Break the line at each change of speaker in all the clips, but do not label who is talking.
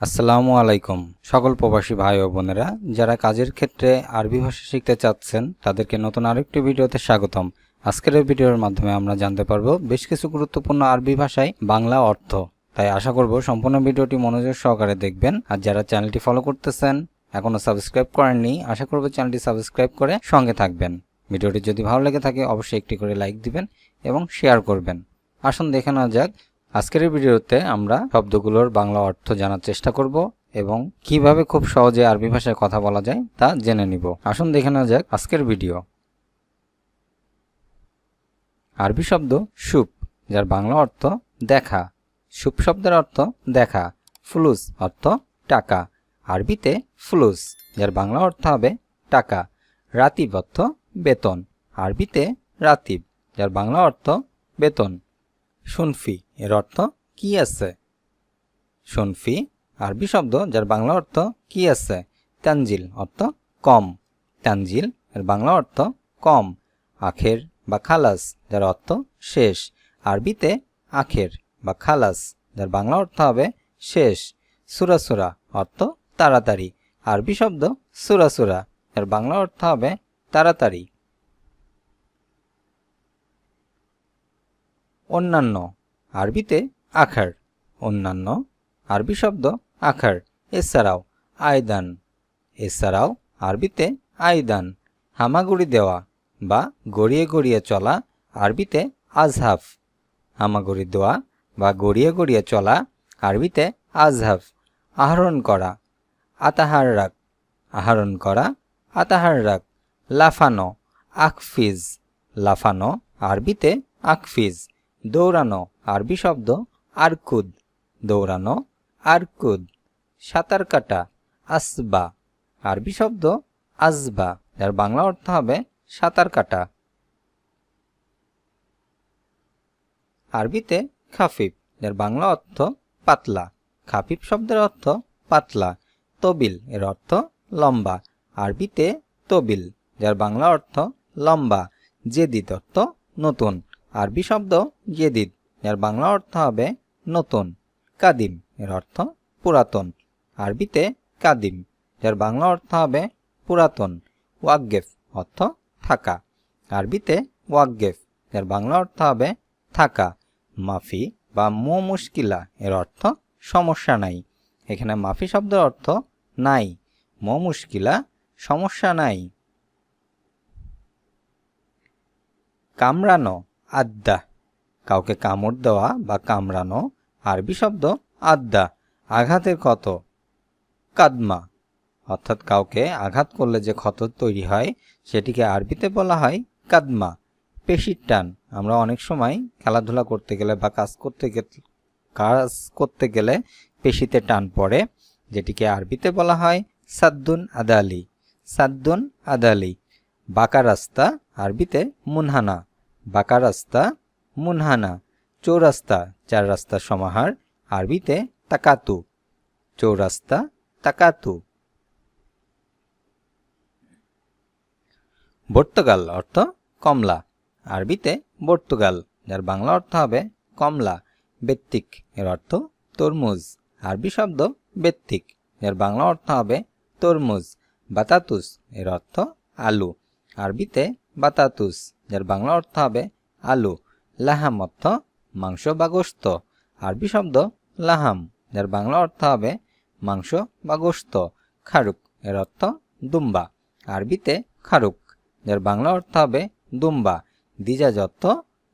আসসালামু আলাইকুম। সকল প্রবাসী ভাই ও বোনেরা, যারা কাজের ক্ষেত্রে আরবি ভাষা শিখতে চাচ্ছেন, তাদেরকে নতুন আরেকটি ভিডিওতে স্বাগতম। আজকের এই ভিডিওর মাধ্যমে আমরা জানতে পারব বেশ কিছু গুরুত্বপূর্ণ আরবি ভাষায় বাংলা অর্থ। তাই আশা করব সম্পূর্ণ ভিডিওটি মনোযোগ সহকারে দেখবেন। আর যারা চ্যানেলটি ফলো করতেছেন, এখনও সাবস্ক্রাইব করেননি, আশা করব চ্যানেলটি সাবস্ক্রাইব করে সঙ্গে থাকবেন। ভিডিওটি যদি ভালো লেগে থাকে, অবশ্যই একটি করে লাইক দিবেন এবং শেয়ার করবেন। আসুন দেখে নেওয়া যাক আজকের ভিডিওতে আমরা শব্দগুলোর বাংলা অর্থ জানার চেষ্টা করব এবং কীভাবে খুব সহজে আরবি ভাষায় কথা বলা যায় তা জেনে নিব। আসুন দেখে নেওয়া যাক আজকের ভিডিও। আরবি শব্দ সুপ, যার বাংলা অর্থ দেখা। সুপ শব্দের অর্থ দেখা। ফুলুস অর্থ টাকা। আরবিতে ফুলুস, যার বাংলা অর্থ হবে টাকা। রাতিব অর্থ বেতন। আরবিতে রাতিব, যার বাংলা অর্থ বেতন। শুনফি এর অর্থ কি আছে? শুনফি আরবি শব্দ, যার বাংলা অর্থ কি আছে? তানজিল, অর্থ কম। তানজিল, এর বাংলা অর্থ কম। আখের বা খালাস, যার অর্থ শেষ। আরবিতে আখের বা খালাস, যার বাংলা অর্থ হবে শেষ। সুরাসুরা অর্থ তাড়াতাড়ি। আরবি শব্দ সুরাসুরা এর বাংলা অর্থ হবে তাড়াতাড়ি। অন্যান্য আরবিতে আখার, অন্যান্য আরবি শব্দ আখার, এছাড়াও আয়দান, এছাড়াও আরবিতে আয়দান, হামাগুড়ি দেওয়া বা গড়িয়ে গড়িয়ে চলা আরবিতে আজহাফ, হামাগুড়ি দেওয়া বা গড়িয়ে গড়িয়ে চলা আরবিতে আজহাফ, আহরণ করা আতাহার রাখ আহরণ করা আতাহার রাখ লাফানো আকফিজ লাফানো আরবিতে আকফিজ দৌড়ানো, আরবি শব্দ আরকুদ। দৌড়ানো, আরকুদ। সাঁতার কাটা, আসবা। আরবি শব্দ আসবা, যার বাংলা অর্থ হবে সাঁতার কাটা। আরবিতে খাফিফ, যার বাংলা অর্থ পাতলা। খাফিফ শব্দের অর্থ পাতলা, তবিল, এর অর্থ লম্বা। আরবিতে তবিল, যার বাংলা অর্থ লম্বা। জেদিদ অর্থ নতুন। আরবি শব্দ জেদিদ। যার বাংলা অর্থ হবে নতুন, কাদিম। এর অর্থ পুরাতন। আরবিতে কাদিম। যার বাংলা অর্থ হবে পুরাতন ওয়াকগেফ অর্থ থাকা। আরবিতে ওয়াকগেফ যার বাংলা অর্থ হবে থাকা। মাফি বা মো মুশকিলা। এর অর্থ সমস্যা নাই। এখানে মাফি শব্দের অর্থ নাই। মো মুশকিলা, সমস্যা নাই। কামড়ানো আদ্দা কাউকে কামড় দেওয়া বা কামড়ানো, আরবি শব্দ আদ্দা আঘাতের ক্ষত। কাদমা। অর্থাৎ কাউকে আঘাত করলে যে ক্ষত তৈরি হয়, সেটিকে আরবিতে বলা হয় কাদমা। পেশির টান। আমরা অনেক সময় খেলাধুলা করতে গেলে বা কাজ করতে গেলে কাজ করতে গেলে পেশিতে টান পড়ে, যেটিকে আরবিতে বলা হয় সাদ্দুন আদালি। সাদ্দুন আদালি। বাঁকা রাস্তা, আরবিতে মুনহানা। বাঁকা রাস্তা, মুনহানা। চৌরাস্তা, চার রাস্তার সমাহার, আরবিতে তাকাতু। চৌরাস্তা, তাকাতু। পর্তুগাল অর্থ কমলা। আরবিতে পর্তুগাল যার বাংলা অর্থ হবে কমলা। বেত্তিক এর অর্থ তরমুজ। আরবি শব্দ বেত্তিক, যার বাংলা অর্থ হবে তরমুজ। বাতাতুস এর অর্থ আলু। আরবিতে বাতাতুস। যার বাংলা অর্থ হবে আলু। লাহাম অর্থ মাংস বা গোস্ত। আরবি শব্দ লাহাম, যার বাংলা অর্থ হবে মাংস বা গোস্ত। খারুক, এর অর্থ দুম্বা। আরবিতে খারুক, যার বাংলা অর্থ হবে দুম্বা। দিজাজ অর্থ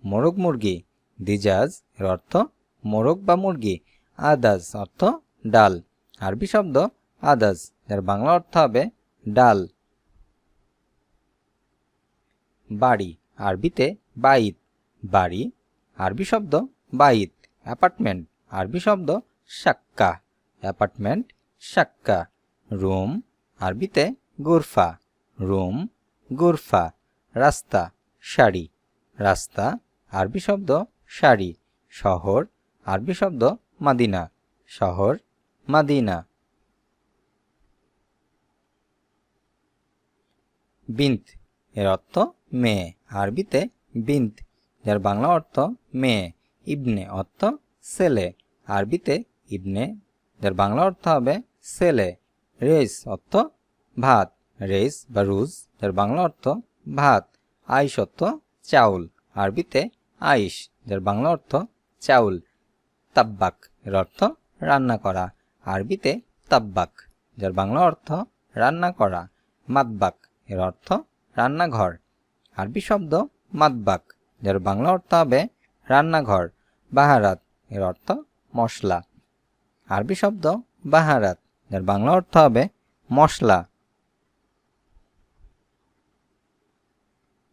মোরগ মুরগি। দিজাজ, এর অর্থ মোরগ বা মুরগি। আদাজ অর্থ ডাল। আরবি শব্দ আদাজ, যার বাংলা অর্থ হবে ডাল। বাড়ি আরবিতে বাইত, বাড়ি, আরবি শব্দ বাইত, অ্যাপার্টমেন্ট, আরবি শব্দ সাক্কা অ্যাপার্টমেন্ট সাক্কা রুম, আরবিতে গুরফা, রুম, গুরফা, রাস্তা, শাড়ি, রাস্তা, আরবি শব্দ শাড়ি, শহর, আরবি শব্দ মাদিনা, শহর, মাদিনা। বিন্ত এর অর্থ মেয়ে। আরবিতে বিন্ত, যার বাংলা অর্থ মেয়ে। ইবনে অর্থ ছেলে। আরবিতে ইবনে, যার বাংলা অর্থ হবে ছেলে। রেস অর্থ ভাত। রেস বা রুজ, যার বাংলা অর্থ ভাত। আইস অর্থ চাউল। আরবিতে আইস, যার বাংলা অর্থ চাউল। তাব্বাক, এর অর্থ রান্না করা। আরবিতে তাব্বাক, যার বাংলা অর্থ রান্না করা। মাতবাক এর অর্থ রান্নাঘর। আরবি শব্দ মাতবাক যার বাংলা অর্থ হবে রান্নাঘর, বাহারাত। এর অর্থ মশলা। আরবি শব্দ বাহারাত, যার বাংলা অর্থ হবে মশলা।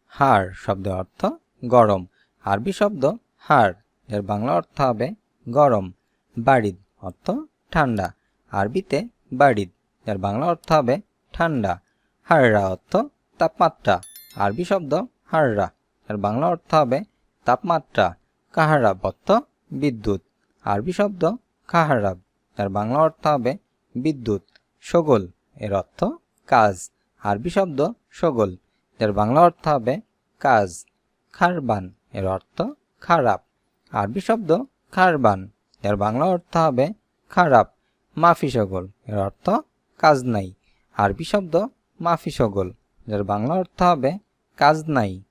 হাড় শব্দের অর্থ গরম। আরবি শব্দ হাড়, যার বাংলা অর্থ হবে গরম। বাড়িদ অর্থ ঠান্ডা। আরবিতে বাড়িদ যার বাংলা অর্থ হবে ঠান্ডা। হাররা অর্থ তাপমাত্রা। আরবি শব্দ হাররা যার বাংলা অর্থ হবে তাপমাত্রা কাহারাব অর্থ বিদ্যুৎ। আরবি শব্দ কাহারাব যার বাংলা অর্থ হবে বিদ্যুৎ, সগোল, এর অর্থ কাজ। আরবি শব্দ সগোল যার বাংলা অর্থ হবে কাজ। খারবান, এর অর্থ খারাপ। আরবি শব্দ খারবান যার বাংলা অর্থ হবে খারাপ। মাফি সগোল, এর অর্থ কাজ নাই। আরবি শব্দ মাফি সগোল যার বাংলা অর্থ হবে কাজ নাই।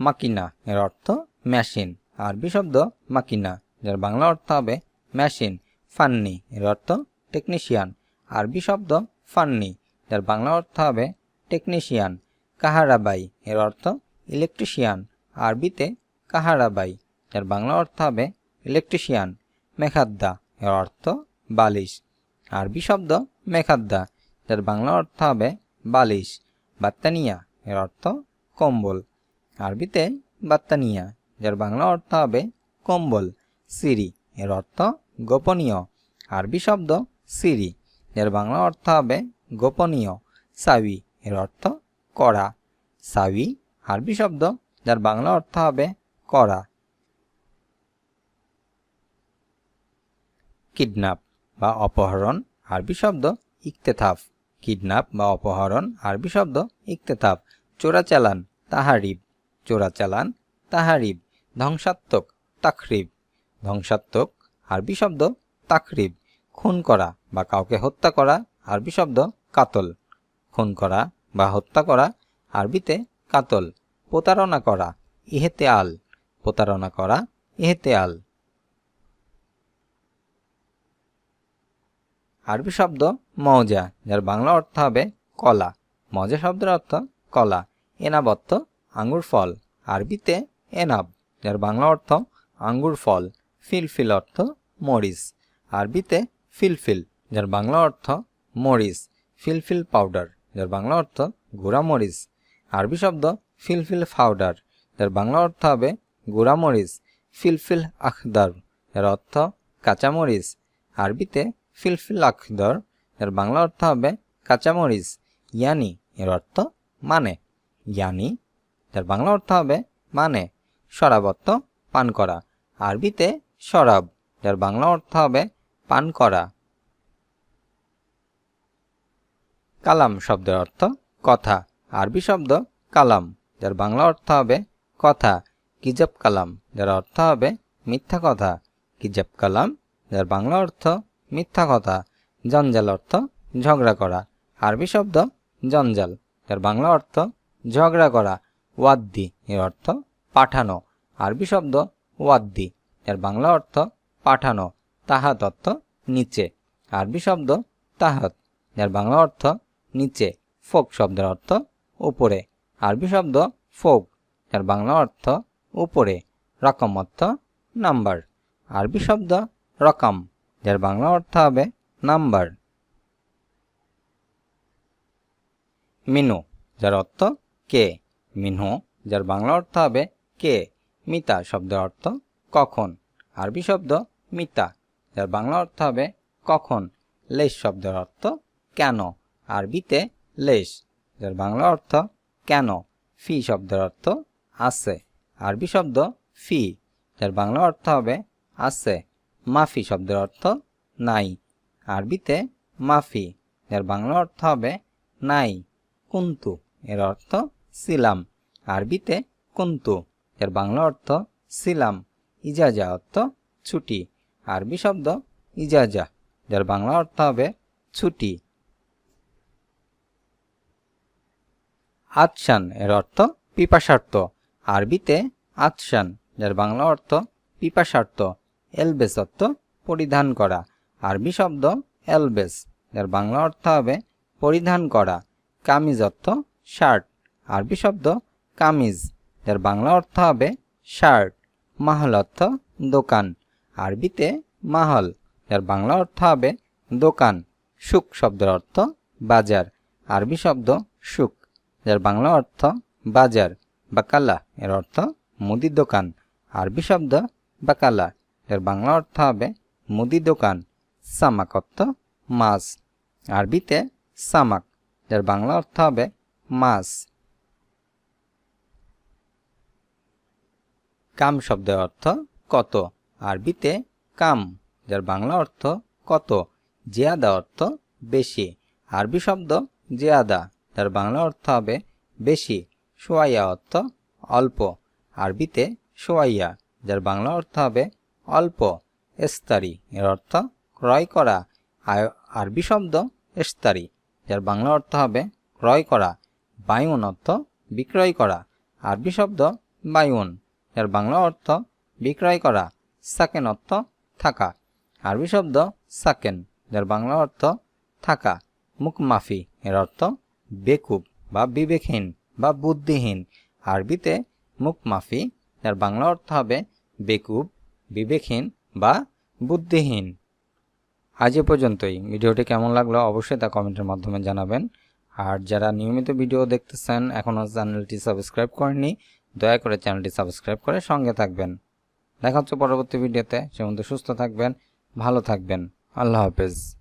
মাকিনা এর অর্থ মেশিন। আরবি শব্দ মাকিনা, যার বাংলা অর্থ হবে মেশিন, ফান্নি এর অর্থ টেকনিশিয়ান। আরবি শব্দ ফান্নি, যার বাংলা অর্থ হবে টেকনিশিয়ান। কাহারাবাই এর অর্থ ইলেকট্রিশিয়ান। আরবিতে কাহারাবাই, যার বাংলা অর্থ হবে ইলেকট্রিশিয়ান। মেখাদ্দা এর অর্থ বালিশ। আরবি শব্দ মেখাদ্দা, যার বাংলা অর্থ হবে বালিশ, বাত্তানিয়া, এর অর্থ কম্বল। আরবিতে বাত্তানিয়া, যার বাংলা অর্থ হবে কম্বল সিরি এর অর্থ গোপনীয়। আরবি শব্দ সিরি যার বাংলা অর্থ হবে গোপনীয়, সাবি, এর অর্থ করা সাবি, আরবি শব্দ, যার বাংলা অর্থ হবে করা কিডন্যাপ বা অপহরণ, আরবি শব্দ ইকতেথাফ। কিডন্যাপ বা অপহরণ, আরবি শব্দ ইকতেথাফ। চোরাচালান, তাহারিব। চোরাচালান, তাহারিব। ধ্বংসাত্মক, তাকরিব। ধ্বংসাত্মক, আরবি শব্দ তাকরিব। খুন করা বা কাউকে হত্যা করা, আরবি শব্দ কাতল। খুন করা বা হত্যা করা, আরবিতে কাতল। প্রতারণা করা ইহেতে আল প্রতারণা করা ইহেতে আল আরবি শব্দ মৌজা, যার বাংলা অর্থ হবে কলা। মজা শব্দের অর্থ কলা এনাব অর্থ আঙ্গুর ফল। আরবিতে এনাব, যার বাংলা অর্থ আঙ্গুর ফল। ফিলফিল অর্থ মরিচ। আরবিতে ফিলফিল, যার বাংলা অর্থ মরিচ। ফিলফিল পাউডার, যার বাংলা অর্থ মরিচ। আরবি শব্দ ফিলফিল পাউডার যার বাংলা অর্থ হবে গুঁড়া মরিচ। ফিলফিল আখদার, যার অর্থ কাঁচামরিচ আরবিতে ফিলফিল আখদর এর বাংলা অর্থ হবে কাঁচামরিচ। ইয়ানি, এর অর্থ মানে। ইয়ানি যার বাংলা অর্থ হবে মানে। শরাব অর্থ পান করা। আরবিতে শরাব যার বাংলা অর্থ হবে পান করা। কালাম শব্দের অর্থ কথা। আরবি শব্দ কালাম যার বাংলা অর্থ হবে কথা। কিজাব কালাম যার অর্থ হবে মিথ্যা কথা। কিজাব কালাম যার বাংলা অর্থ মিথ্যা কথা, জঞ্জাল অর্থ ঝগড়া করা। আরবি শব্দ জঞ্জাল যার বাংলা অর্থ ঝগড়া করা, ওয়াদ্দি, এর অর্থ পাঠানো। আরবি শব্দ ওয়াদ্দি, এর বাংলা অর্থ পাঠানো, তাহাত অর্থ নিচে। আরবি শব্দ তাহাত যার বাংলা অর্থ নিচে, ফোক শব্দের অর্থ উপরে। আরবি শব্দ ফোক যার বাংলা অর্থ উপরে, রকম অর্থ নাম্বার। আরবি শব্দ রকম। যার বাংলা অর্থ হবে নাম্বার। মিনু, যার অর্থ কে? মিনু, যার বাংলা অর্থ হবে কে? মিতা, শব্দের অর্থ কখন? আরবি শব্দ মিতা, যার বাংলা অর্থ হবে কখন? লেশ শব্দের অর্থ কেন? আরবিতে লেশ, যার বাংলা অর্থ কেন? ফি শব্দের অর্থ আছে। আরবি শব্দ ফি, যার বাংলা অর্থ হবে আছে। মাফি শব্দের অর্থ নাই। আরবিতে মাফি, যার বাংলা অর্থ হবে নাই। কুন্তু, এর অর্থ ছিলাম। আরবিতে কুন্তু এর বাংলা অর্থ ছিলাম। ইজাজা অর্থ ছুটি। আরবি শব্দ ইজাজা, যার বাংলা অর্থ হবে ছুটি। আতশান, এর অর্থ পিপাসার্থ। আরবিতে আতশান, যার বাংলা অর্থ পিপাসার্থ। এলবেস অর্থ পরিধান করা। আরবি শব্দ এলবেস, যার বাংলা অর্থ হবে পরিধান করা। কামিজ অর্থ শার্ট, আরবি শব্দ কামিজ, যার বাংলা অর্থ হবে শার্ট। মাহল অর্থ দোকান, আরবিতে মাহল, যার বাংলা অর্থ হবে দোকান। সুক শব্দের অর্থ বাজার, আরবি শব্দ সুক যার বাংলা অর্থ বাজার। বাকালা, এর অর্থ মুদি দোকান, আরবি শব্দ বাকালা। এর বাংলা অর্থ হবে মুদি দোকান সামাক অর্থ মাছ। আরবিতে সামাক যার বাংলা অর্থ হবে মাছ। কাম শব্দের অর্থ কত? আরবিতে কাম, যার বাংলা অর্থ কত? জিয়াদা অর্থ বেশি। আরবি শব্দ জিয়াদা যার বাংলা অর্থ হবে বেশি। সোয়াইয়া অর্থ অল্প। আরবিতে সোয়াইয়া, যার বাংলা অর্থ হবে অল্প এস্তারি এর অর্থ ক্রয় করা। আরবি শব্দ এস্তারি, যার বাংলা অর্থ হবে ক্রয় করা, বায়ুন অর্থ বিক্রয় করা। আরবি শব্দ বায়ুন, যার বাংলা অর্থ বিক্রয় করা, সাকেন অর্থ থাকা। আরবি শব্দ সাকেন, যার বাংলা অর্থ থাকা। মুখমাফি এর অর্থ বেকুব বা বিবেকহীন বা বুদ্ধিহীন। আরবিতে মুখমাফি, যার বাংলা অর্থ হবে বেকুব বিবেকহীন বা বুদ্ধিহীন। আজ এ পর্যন্তই। ভিডিওটি কেমন লাগল অবশ্যই তা কমেন্টের মাধ্যমে জানাবেন। আর যারা নিয়মিত ভিডিও দেখতেছেন এখনও চ্যানেলটি সাবস্ক্রাইব করেননি, দয়া করে চ্যানেলটি সাবস্ক্রাইব করে সঙ্গে থাকবেন। দেখা হচ্ছে পরবর্তী ভিডিওতে। সে সুস্থ থাকবেন, ভালো থাকবেন। আল্লাহ হাফেজ।